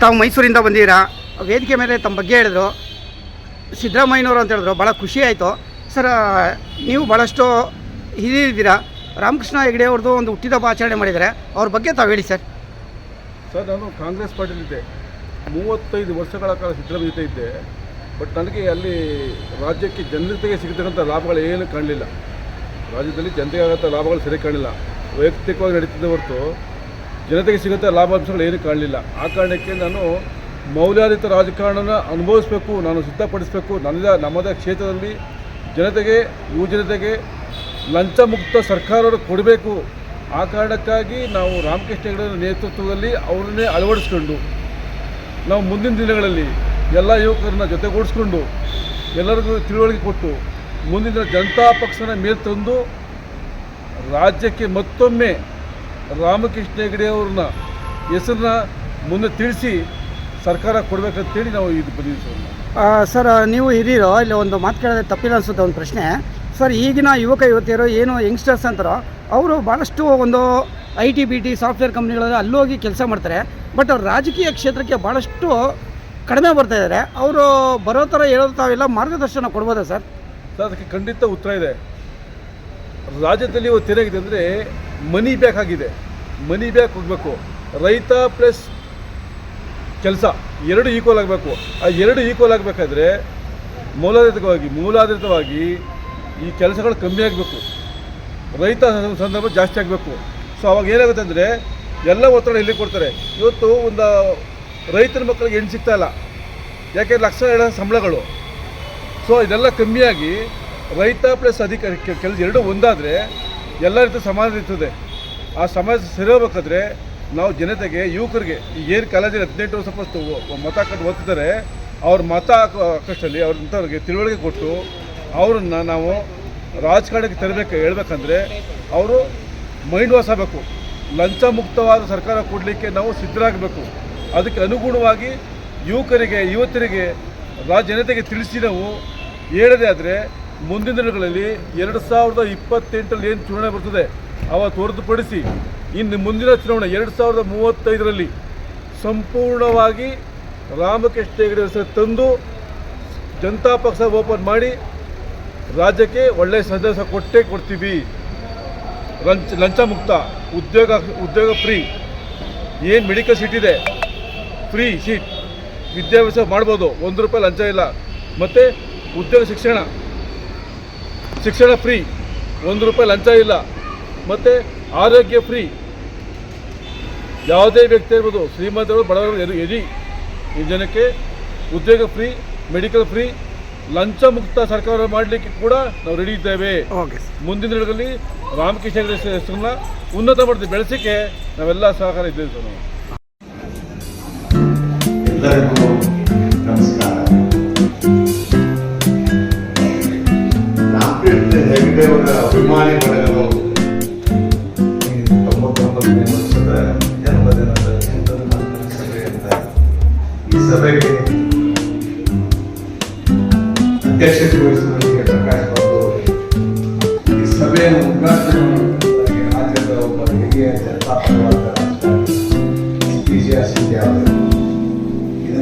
ತಾವು ಮೈಸೂರಿಂದ ಬಂದಿರಾ ವೇದಿಕೆ ಮೇಲೆ ತಮ್ಮ ಬಗ್ಗೆ ಹೇಳಿದ್ರು. ಸಿದ್ದರಾಮಯ್ಯನವರು ಅಂತ ಹೇಳಿದ್ರು. ಭಾಳ ಖುಷಿ ಆಯಿತು. ಸರ್ ನೀವು ಭಾಳಷ್ಟು ಹಿರಿದಿದ್ದೀರಾ ರಾಮಕೃಷ್ಣ ಹೆಗಡೆ ಅವ್ರದ್ದು ಒಂದು ಹುಟ್ಟಿದ ಆಚರಣೆ ಮಾಡಿದರೆ ಅವ್ರ ಬಗ್ಗೆ ತಾವು ಹೇಳಿ ಸರ್. ಸರ್ ನಾನು ಕಾಂಗ್ರೆಸ್ ಪಾರ್ಟಿಲಿದ್ದೆ ಮೂವತ್ತೈದು ವರ್ಷಗಳ ಕಾಲ ಸಿದ್ದರಾಮಯ್ಯ ಜೊತೆ ಇದ್ದೆ. ಬಟ್ ನನಗೆ ಅಲ್ಲಿ ರಾಜ್ಯಕ್ಕೆ ಜನತೆಗೆ ಸಿಗತಕ್ಕಂಥ ಲಾಭಗಳು ಏನು ಕಾಣಲಿಲ್ಲ. ರಾಜ್ಯದಲ್ಲಿ ಜನತೆಗೆ ಆಗಂಥ ಲಾಭಗಳು ಸರಿ ಕಾಣಲಿಲ್ಲ. ವೈಯಕ್ತಿಕವಾಗಿ ನಡೀತಿದ್ದ ಹೊರತು ಜನತೆಗೆ ಸಿಗಂಥ ಲಾಭಾಂಶಗಳು ಏನು ಕಾಣಲಿಲ್ಲ. ಆ ಕಾರಣಕ್ಕೆ ನಾನು ಮೌಲ್ಯಾಧಾರಿತ ರಾಜಕಾರಣನ ಅನುಭವಿಸಬೇಕು, ನಾನು ಸಿದ್ಧಪಡಿಸಬೇಕು. ನನ್ನದೇ ನಮ್ಮದೇ ಕ್ಷೇತ್ರದಲ್ಲಿ ಜನತೆಗೆ, ಯುವ ಜನತೆಗೆ ಲಂಚಮುಕ್ತ ಸರ್ಕಾರವನ್ನು ಕೊಡಬೇಕು. ಆ ಕಾರಣಕ್ಕಾಗಿ ನಾವು ರಾಮಕೃಷ್ಣ ಹೆಗಡೆ ನೇತೃತ್ವದಲ್ಲಿ ಅವರನ್ನೇ ಅಳವಡಿಸ್ಕೊಂಡು, ನಾವು ಮುಂದಿನ ದಿನಗಳಲ್ಲಿ ಎಲ್ಲ ಯುವಕರನ್ನ ಜೊತೆಗೂಡಿಸ್ಕೊಂಡು ಎಲ್ಲರಿಗೂ ತಿಳುವಳಿಕೆ ಕೊಟ್ಟು ಮುಂದಿನ ಜನತಾ ಪಕ್ಷನ ಮೇಲೆ ತಂದು ರಾಜ್ಯಕ್ಕೆ ಮತ್ತೊಮ್ಮೆ ರಾಮಕೃಷ್ಣ ಹೆಗಡೆ ಅವ್ರನ್ನ ಹೆಸರನ್ನ ಮುಂದೆ ತಿಳಿಸಿ ಸರ್ಕಾರ ಕೊಡಬೇಕಂತೇಳಿ ನಾವು ಇದು ಬಂದಿದ್ದೀವಿ ಸರ್. ನೀವು ಹಿರಿಯರು, ಇಲ್ಲಿ ಒಂದು ಮಾತು ಕೇಳಿದ್ರೆ ತಪ್ಪಿಲ್ಲ ಅನಿಸುತ್ತೆ ಒಂದು ಪ್ರಶ್ನೆ. ಸರ್, ಈಗಿನ ಯುವಕ ಯುವತಿಯರು ಏನು ಯಂಗ್ಸ್ಟರ್ಸ್ ಅಂತಾರೋ, ಅವರು ಭಾಳಷ್ಟು ಒಂದು I T B T software ಕಂಪ್ನಿಗಳಲ್ಲಿ ಅಲ್ಲೋಗಿ ಕೆಲಸ ಮಾಡ್ತಾರೆ. ಬಟ್ ಅವ್ರು ರಾಜಕೀಯ ಕ್ಷೇತ್ರಕ್ಕೆ ಭಾಳಷ್ಟು ಕಡಿಮೆ ಬರ್ತಾ ಇದ್ದಾರೆ. ಅವರು ಬರೋ ಥರ ಹೇಳೋದು ತಾವೆಲ್ಲ ಮಾರ್ಗದರ್ಶನ ಕೊಡ್ಬೋದಾ ಸರ್? ಸರ್, ಅದಕ್ಕೆ ಖಂಡಿತ ಉತ್ತರ ಇದೆ. ರಾಜ್ಯದಲ್ಲಿ ಇವತ್ತು ಏನಾಗಿದೆ ಅಂದರೆ ಮನಿ ಬ್ಯಾಕ್ ಆಗಿದೆ. ಮನಿ ಬ್ಯಾಕ್ ಹೋಗಬೇಕು. ರೈತ ಪ್ಲಸ್ ಕೆಲಸ, ಎರಡು ಈಕ್ವಲ್ ಆಗಬೇಕು. ಆ ಎರಡು ಈಕ್ವಲ್ ಆಗಬೇಕಾದ್ರೆ ಮೂಲಾಧಾರಿತವಾಗಿ ಮೂಲಾಧಾರಿತವಾಗಿ ಈ ಕೆಲಸಗಳು ಕಮ್ಮಿ ಆಗಬೇಕು. ರೈತ ಸಂದರ್ಭ ಜಾಸ್ತಿ ಆಗಬೇಕು. ಸೊ ಅವಾಗ ಏನಾಗುತ್ತೆ ಅಂದರೆ ಎಲ್ಲ ಒತ್ತಡ ಇಲ್ಲಿ ಕೊಡ್ತಾರೆ. ಇವತ್ತು ಒಂದು ರೈತರ ಮಕ್ಕಳಿಗೆ ಹೆಣ್ಣು ಸಿಗ್ತಾ ಇಲ್ಲ. ಯಾಕೆ ಲಕ್ಷ ಎರಡು ಸಂಬಳಗಳು. ಸೊ ಇದೆಲ್ಲ ಕಮ್ಮಿಯಾಗಿ ರೈತ ಪ್ಲಸ್ ಅಧಿಕಾರಿ ಕೆಲಸ ಎರಡು ಒಂದಾದರೆ ಎಲ್ಲ ರೀತಿ ಸಮಾಜ ಇರ್ತದೆ. ಆ ಸಮಾಜ ಸರಿ ಹೋಗ್ಬೇಕಾದ್ರೆ ನಾವು ಜನತೆಗೆ, ಯುವಕರಿಗೆ ಏನು ಕಾಲೇಜಲ್ಲಿ ಹದಿನೆಂಟು ವರ್ಷ ಫಸ್ಟ್ ಮತ ಹಾಕೊಂಡು ಓದ್ತಿದ್ದಾರೆ. ಅವ್ರ ಮತ ಹಾಕೋ ಅವ್ರ ಇಂಥವ್ರಿಗೆ ತಿಳುವಳಿಕೆ ಕೊಟ್ಟು ಅವ್ರನ್ನ ನಾವು ರಾಜಕಾರಣಕ್ಕೆ ತರಬೇಕು, ಹೇಳ್ಬೇಕಂದ್ರೆ ಅವರು ಮೈಂಡ್ ವಾಸ್ ಆಗಬೇಕು. ಲಂಚ ಮುಕ್ತವಾದ ಸರ್ಕಾರ ಕೊಡಲಿಕ್ಕೆ ನಾವು ಸಿದ್ಧರಾಗಬೇಕು. ಅದಕ್ಕೆ ಅನುಗುಣವಾಗಿ ಯುವಕರಿಗೆ, ಯುವತಿಯರಿಗೆ, ರಾಜ್ಯ ಜನತೆಗೆ ತಿಳಿಸಿ ನಾವು ಹೇಳದೇ ಆದರೆ ಮುಂದಿನ ದಿನಗಳಲ್ಲಿ ಎರಡು ಸಾವಿರದ ಇಪ್ಪತ್ತೆಂಟರಲ್ಲಿ ಏನು ಚುನಾವಣೆ ಬರ್ತದೆ ಅವತ್ತು ಹೊರತುಪಡಿಸಿ ಇನ್ನು ಮುಂದಿನ ಚುನಾವಣೆ ಎರಡು ಸಾವಿರದ ಮೂವತ್ತೈದರಲ್ಲಿ ಸಂಪೂರ್ಣವಾಗಿ ರಾಮಕೃಷ್ಣ ಹೆಗಡೆ ಹೆಸರು ತಂದು ಜನತಾ ಪಕ್ಷ ಓಪನ್ ಮಾಡಿ ರಾಜ್ಯಕ್ಕೆ ಒಳ್ಳೆಯ ಸಂದೇಶ ಕೊಟ್ಟೇ ಕೊಡ್ತೀವಿ. ಲಂಚ ಲಂಚ ಮುಕ್ತ ಉದ್ಯೋಗ ಉದ್ಯೋಗ ಫ್ರೀ ಏನು ಮೆಡಿಕಲ್ ಸೀಟ್ ಇದೆ? ಫ್ರೀ ಶೀಟ್ ವಿದ್ಯಾಭ್ಯಾಸ ಮಾಡ್ಬೋದು. ಒಂದು ರೂಪಾಯಿ ಲಂಚ ಇಲ್ಲ. ಮತ್ತು ಉದ್ಯೋಗ ಶಿಕ್ಷಣ. ಶಿಕ್ಷಣ ಫ್ರೀ. ಒಂದು ರೂಪಾಯಿ ಲಂಚ ಇಲ್ಲ. ಮತ್ತು ಆರೋಗ್ಯ ಫ್ರೀ. ಯಾವುದೇ ವ್ಯಕ್ತಿ ಇರ್ಬೋದು ಶ್ರೀಮಂತರು ಬಡವರು ಎದು ಎದಿ. ಈ ಜನಕ್ಕೆ ಉದ್ಯೋಗ ಫ್ರೀ ಮೆಡಿಕಲ್ ಫ್ರೀ ಲಂಚ ಮುಕ್ತ ಸರ್ಕಾರ ಮಾಡಲಿಕ್ಕೆ ಕೂಡ ನಾವು ರೆಡಿ ಇದ್ದೇವೆ. ಓಕೆ ಮುಂದಿನ ದಿನಗಳಲ್ಲಿ ರಾಮಕೃಷ್ಣ ಹೆಸರನ್ನ ಉನ್ನತ ಮಟ್ಟದ ಬೆಳೆಸಿಕೆ ನಾವೆಲ್ಲ ಸಹಕಾರ ಇದ್ದೇವೆ ಸರ್ ನಾವು. ಎಲ್ಲರಿಗೂ ನಮಸ್ಕಾರ ರಾಮಕೃಷ್ಣ ಹೆಗಡೆ ಅವರ ಅಭಿಮಾನಿ ಬಳಗವು ಈ ತೊಂಬತ್ತೊಂಬತ್ತನೇ ವರ್ಷದ ಜನ್ಮದಿನದ ಸಂದರ್ಭದ ಸಭೆಯಿಂದ ಈ ಸಭೆಗೆ ಅಧ್ಯಕ್ಷತೆ ವಹಿಸುವುದಕ್ಕೆ ಪ್ರಕಾಶ್ ಬಾಬು ಅವರು ಈ ಸಭೆಯನ್ನು ಉದ್ಘಾಟನೆ ಮಾಡುವುದಕ್ಕೆ ರಾಜ್ಯದ ಒಬ್ಬ ಹಿರಿಯ ಜನತಾಪರವಾದ ರಾಜಕಾರಣಿ ಪಿ ಜಿ ಆರ್ ಸಿಂಧ್ಯ ಅವರು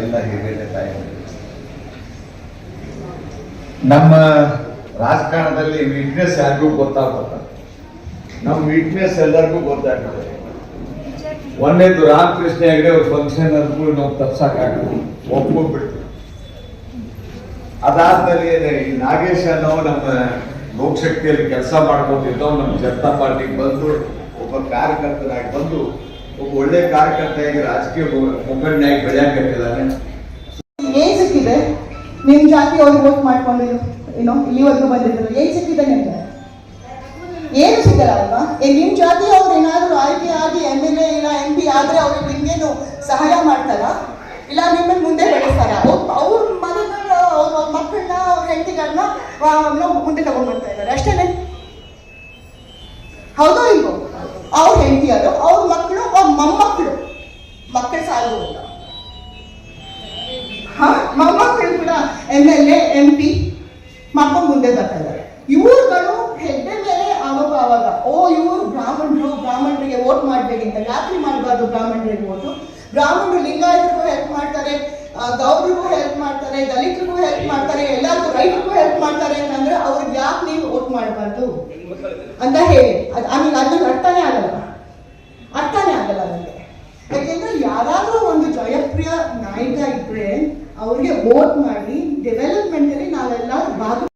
ಎಲ್ಲ ನಮ್ಮ ರಾಜಕಾರಣದಲ್ಲಿ ವೀಕ್ನೆಸ್ ಯಾರಿಗೂ ಗೊತ್ತಾಗ್ತದ ನಮ್ಮ ವೀಕ್ನೆಸ್ ಎಲ್ಲರಿಗೂ ಗೊತ್ತಾಗ್ತದೆ. ಒಂದೇದು ರಾಮಕೃಷ್ಣ ಹೆಗಡೆ ಅವ್ರ ಫಂಕ್ಷನ್ ಅಂದ್ಕೊಂಡು ನಾವು ತಪ್ಸಕ್ಕಾಗಲ್ಲ ಒಪ್ಕೊಂಡ್ಬಿಡ್ತೀವಿ. ಅದಾದ್ಮೇಲೆ ಈ ನಾಗೇಶ್ ಅನ್ನೋ ನಮ್ಮ ಲೋಕಶಕ್ತಿಯಲ್ಲಿ ಕೆಲಸ ಮಾಡ್ಕೊಂಡಿದ್ದವ್ ನಮ್ಮ ಜನತಾ ಪಾರ್ಟಿಗೆ ಬಂದು, ಒಬ್ಬ ಕಾರ್ಯಕರ್ತನಾಗಿ ಬಂದು ಒಬ್ಬ ಒಳ್ಳೆ ಕಾರ್ಯಕರ್ತೆಯಾಗಿ ರಾಜಕೀಯ ಮುಖಂಡ ಮುಖಂಡನಾಗಿ ಬೆಳೆಯಕತ್ತಿದ್ದಾನೆ ಏನ್ ಸಿಕ್ಕಿದೆ? ನಿಮ್ ಜಾತಿ ಅವ್ರು ವೋಟ್ ಮಾಡ್ಕೊಂಡು ಏನೋ, ಇಲ್ಲಿವರೆಗೂ ಬಂದಿದ್ರು. ಏನ್ ಸಿಕ್ಕಿದೆ ನಿಮ್ಗೆ? ಏನು ಸಿಗಲ್ಲ ಅಲ್ವಾ ನಿಮ್ ಜಾತಿಯವ್ರು ಏನಾದ್ರು ಆಯ್ಕೆ ಆಗಿ ಎಂ ಎಲ್ ಎ ಇಲ್ಲ ಎಂ ಪಿ ಆದ್ರೆ ಅವ್ರಿಗೆ ನಿಮ್ಗೇನು ಸಹಾಯ ಮಾಡ್ತಾರ? ಇಲ್ಲ, ನಿಮ್ಮನ್ನ ಮುಂದೆ ಬೆಳೆಸ್ತಾರ? ಅವ್ರ ಮನೆಗಳ, ಅವ್ರ ಮಕ್ಕಳನ್ನ, ಅವ್ರ ಹೆಂಡತಿಗಳನ್ನ ಮುಂದೆ ತಗೊಂಡ್ಬರ್ತಾ ಇದ್ದಾರೆ. ಅಷ್ಟೇನೆ? ಹೌದೋ ಇಲ್ವೋ ಅವ್ರ ಹೆಂಡತಿಯರು ಅವ್ರ ಮಕ್ಕಳು ಅವ್ರ ಮೊಮ್ಮಕ್ಕಳು ಮಕ್ಕಳ ಸಾಲು ಇಲ್ಲ ಹಾ? ಮೊಮ್ಮಕ್ಕಳು ಕೂಡ M L A M P ಮಾಡ್ಕೊಂಡು ಮುಂದೆ ಬರ್ತಾ ಇದ್ದಾರೆ. ಇವ್ರುಗಳು ಮೇಲೆ ಆವಾಗ ಆವಾಗ, ಓ, ಇವರು ಬ್ರಾಹ್ಮಣರು, ಬ್ರಾಹ್ಮಣರಿಗೆ ವೋಟ್ ಮಾಡಬೇಡಿ ಅಂತ ರಾತ್ರಿ ಮಾಡಬಾರ್ದು ಬ್ರಾಹ್ಮಣರಿಗೆ ವೋಟು ಬ್ರಾಹ್ಮಣರು ಲಿಂಗಾಯತರಿಗೂ ಹೆಲ್ಪ್ ಮಾಡ್ತಾರೆ ಗೌರಿಗೂ ಹೆಲ್ಪ್ ಮಾಡ್ತಾರೆ, ದಲಿತರಿಗೂ ಹೆಲ್ಪ್ ಮಾಡ್ತಾರೆ, ಎಲ್ಲರಿಗೂ ರೈತರಿಗೂ ಹೆಲ್ಪ್ ಮಾಡ್ತಾರೆ ಅಂತಂದ್ರೆ ಅವ್ರಿಗೆ ಯಾಕೆ ನೀವು ವೋಟ್ ಮಾಡಬಾರ್ದು? ಅಂತ ಹೇಳಿ. ಅದು ಆಮೇಲೆ ಅದನ್ನ ಅರ್ಥನೇ ಆಗಲ್ಲ. ಅರ್ಥನೇ ಆಗಲ್ಲ ನನಗೆ ಯಾಕೆಂದ್ರೆ ಯಾರಾದರೂ ಒಂದು ಜಯಪ್ರಿಯ ನಾಯಕ ಇದ್ರೆ ಅವ್ರಿಗೆ ವೋಟ್ ಮಾಡಿ ಡೆವೆಲಪ್ಮೆಂಟ್ ಅಲ್ಲಿ ನಾವೆಲ್ಲ ಭಾಗ